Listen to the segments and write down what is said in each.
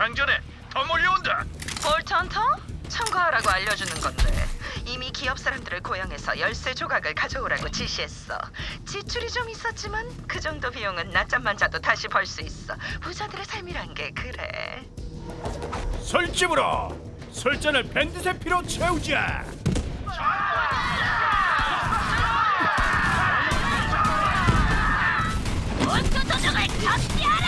장전해. 더 몰려온다. 볼턴터? 참고하라고 알려주는 건데 이미 기업 사람들을 고용해서 열쇠 조각을 가져오라고 지시했어. 지출이 좀 있었지만 그 정도 비용은 낮잠만 자도 다시 벌 수 있어. 부자들의 삶이란 게 그래. 술집으로. 술잔을 밴드새 피로 채우자. 원투 도적을 접시하라!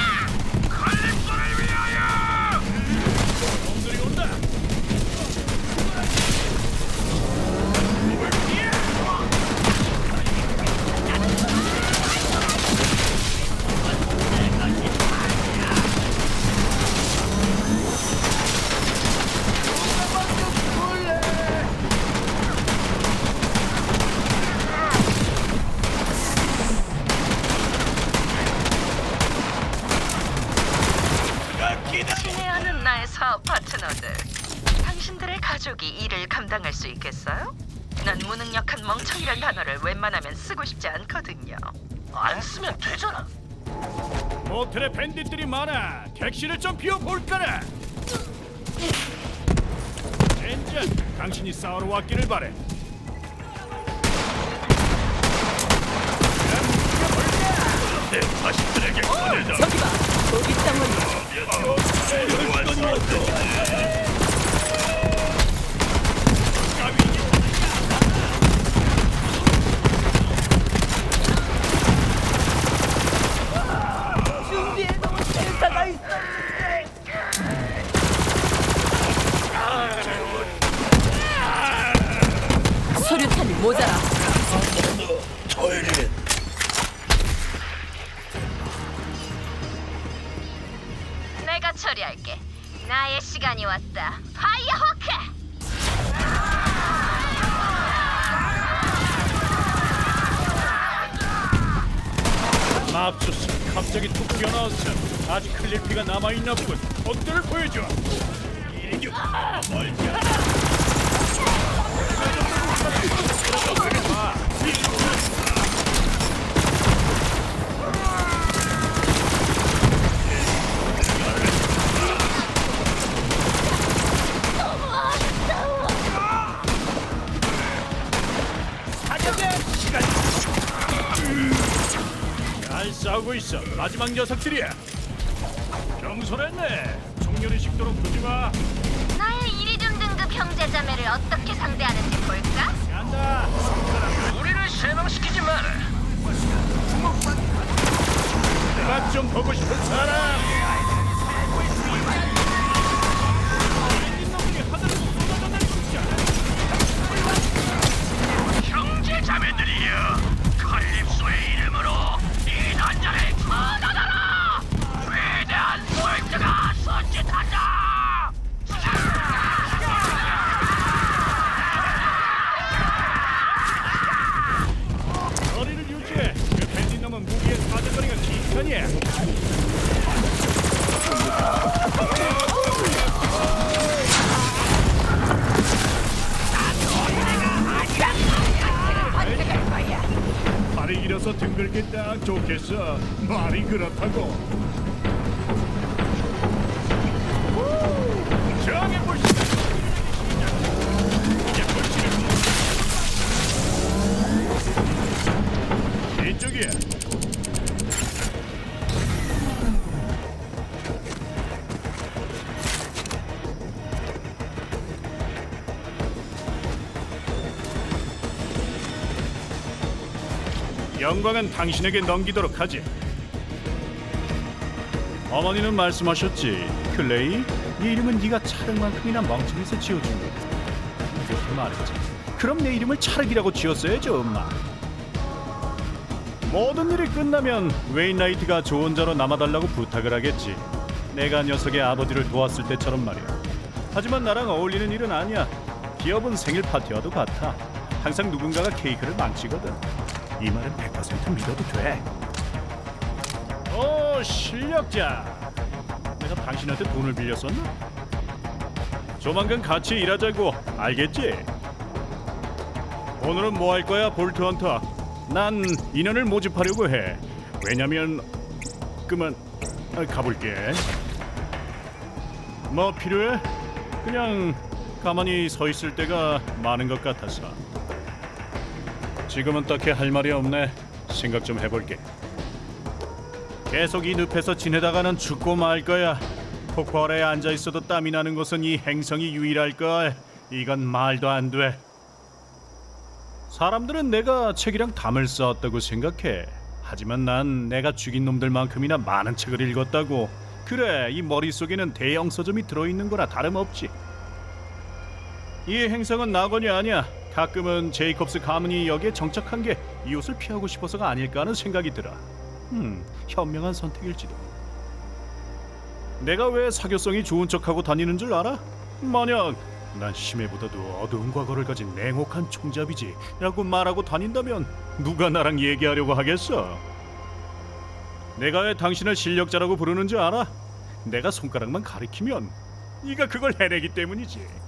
사업 파트너들. 당신들의 가족이 이를 감당할 수 있겠어요? 난 무능력한 멍청이란 단어를 웬만하면 쓰고 싶지 않거든요. 안 쓰면 되잖아. 모텔에 밴딧들이 많아. 객실을 좀 비워볼까나. 젠장, 당신이 싸우러 왔기를 바래. 내 자식들에게 보내자. 저기 봐. 거기 땅을 준비해 놓은 대사가 있었는데. 모자라. 내가 처리할게. 나의 시간이 왔다. 파이어 호크! 맙소사, 갑자기 툭 튀어나왔어. 아직 흘릴 피가 남아있나 보군. 옷들을 보여줘. 이겨. 멀지 않아. 잘 싸우고 있어. 마지막 녀석들이야. 경솔했네. 총열이 식도록 두지 마. 형제자매를 어떻게 상대하는지 볼까? 간다. 우리를 실망시키지 마라. 맛좀 보고 싶은 사람. 등글게 딱 좋겠어. 말이 그렇다고. 영광은 당신에게 넘기도록 하지. 어머니는 말씀하셨지. 클레이, 이 이름은 네가 차륵만큼이나 멍청해서 지어준 거다. 그렇게 말했지. 그럼 내 이름을 차륵이라고 지었어야죠, 엄마. 모든 일이 끝나면 웨인라이트가 조언자로 남아달라고 부탁을 하겠지. 내가 녀석의 아버지를 도왔을 때처럼 말이야. 하지만 나랑 어울리는 일은 아니야. 기업은 생일 파티와도 같아. 항상 누군가가 케이크를 망치거든. 이 말은 100% 믿어도 돼. 오, 실력자. 내가 당신한테 돈을 빌렸었나? 조만간 같이 일하자고. 알겠지? 오늘은 뭐 할 거야, 볼트 헌터? 난 인연을 모집하려고 해. 왜냐면 그만 아, 가볼게. 뭐 필요해? 그냥 가만히 서 있을 때가 많은 것 같아서. 지금은 딱히 할 말이 없네. 생각 좀 해볼게. 계속 이 늪에서 지내다가는 죽고 말 거야. 아래에 앉아 있어도 땀이 나는 곳은 이 행성이 유일할 걸. 이건 말도 안 돼. 사람들은 내가 책이랑 담을 쌓았다고 생각해. 하지만 난 내가 죽인 놈들만큼이나 많은 책을 읽었다고. 그래, 이 머릿속에는 대형 서점이 들어있는 거나 다름없지. 이 행성은 낙원이 아니야. 가끔은 제이콥스 가문이 여기에 정착한 게 이웃을 피하고 싶어서가 아닐까 하는 생각이 들어. 음, 현명한 선택일지도. 내가 왜 사교성이 좋은 척하고 다니는 줄 알아? 만약 난 심해보다도 어두운 과거를 가진 냉혹한 총잡이지 라고 말하고 다닌다면 누가 나랑 얘기하려고 하겠어? 내가 왜 당신을 실력자라고 부르는 줄 알아? 내가 손가락만 가리키면 네가 그걸 해내기 때문이지